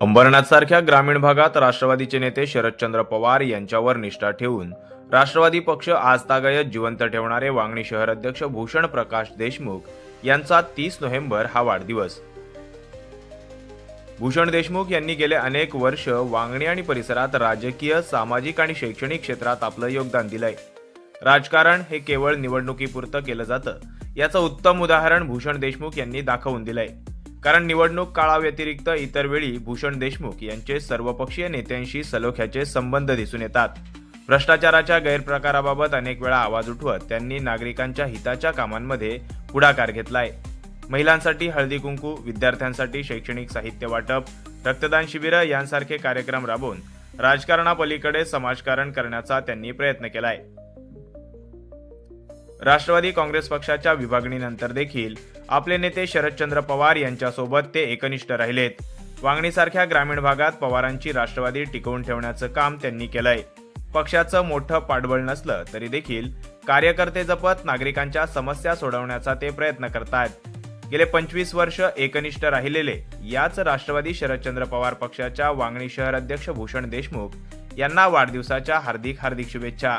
अंबरनाथसारख्या ग्रामीण भागात राष्ट्रवादीचे नेते शरदचंद्र पवार यांच्यावर निष्ठा ठेवून राष्ट्रवादी पक्ष आजतागायत जिवंत ठेवणारे वांगणी शहर अध्यक्ष भूषण प्रकाश देशमुख यांचा तीस नोव्हेंबर हा वाढदिवस. भूषण देशमुख यांनी गेले अनेक वर्ष वांगणी आणि परिसरात राजकीय सामाजिक आणि शैक्षणिक क्षेत्रात आपलं योगदान दिलंय. राजकारण हे केवळ निवडणुकीपुरतं केलं जातं याचं उत्तम उदाहरण भूषण देशमुख यांनी दाखवून दिलंय. कारण निवडणूक काळाव्यतिरिक्त इतर वेळी भूषण देशमुख यांचे सर्वपक्षीय नेत्यांशी सलोख्याचे संबंध दिसून येतात. भ्रष्टाचाराच्या गैरप्रकाराबाबत अनेक वेळा आवाज उठवत त्यांनी नागरिकांच्या हिताच्या कामांमध्ये पुढाकार घेतलाय. महिलांसाठी हळदी कुंकू विद्यार्थ्यांसाठी शैक्षणिक साहित्य वाटप रक्तदान शिबिरं यांसारखे कार्यक्रम राबवून राजकारणापलीकडे समाजकारण करण्याचा त्यांनी प्रयत्न केलाय. राष्ट्रवादी काँग्रेस पक्षाच्या विभागणीनंतर देखील आपले नेते शरदचंद्र पवार यांच्यासोबत ते एकनिष्ठ राहिलेत. वांगणीसारख्या ग्रामीण भागात पवारांची राष्ट्रवादी टिकवून ठेवण्याचं काम त्यांनी केलंय. पक्षाचं मोठं पाठबळ नसलं तरी देखील कार्यकर्ते जपत नागरिकांच्या समस्या सोडवण्याचा ते प्रयत्न करतात गेले पंचवीस वर्ष एकनिष्ठ राहिलेले याच राष्ट्रवादी शरदचंद्र पवार पक्षाच्या वांगणी शहर अध्यक्ष भूषण देशमुख यांना वाढदिवसाच्या हार्दिक हार्दिक शुभेच्छा.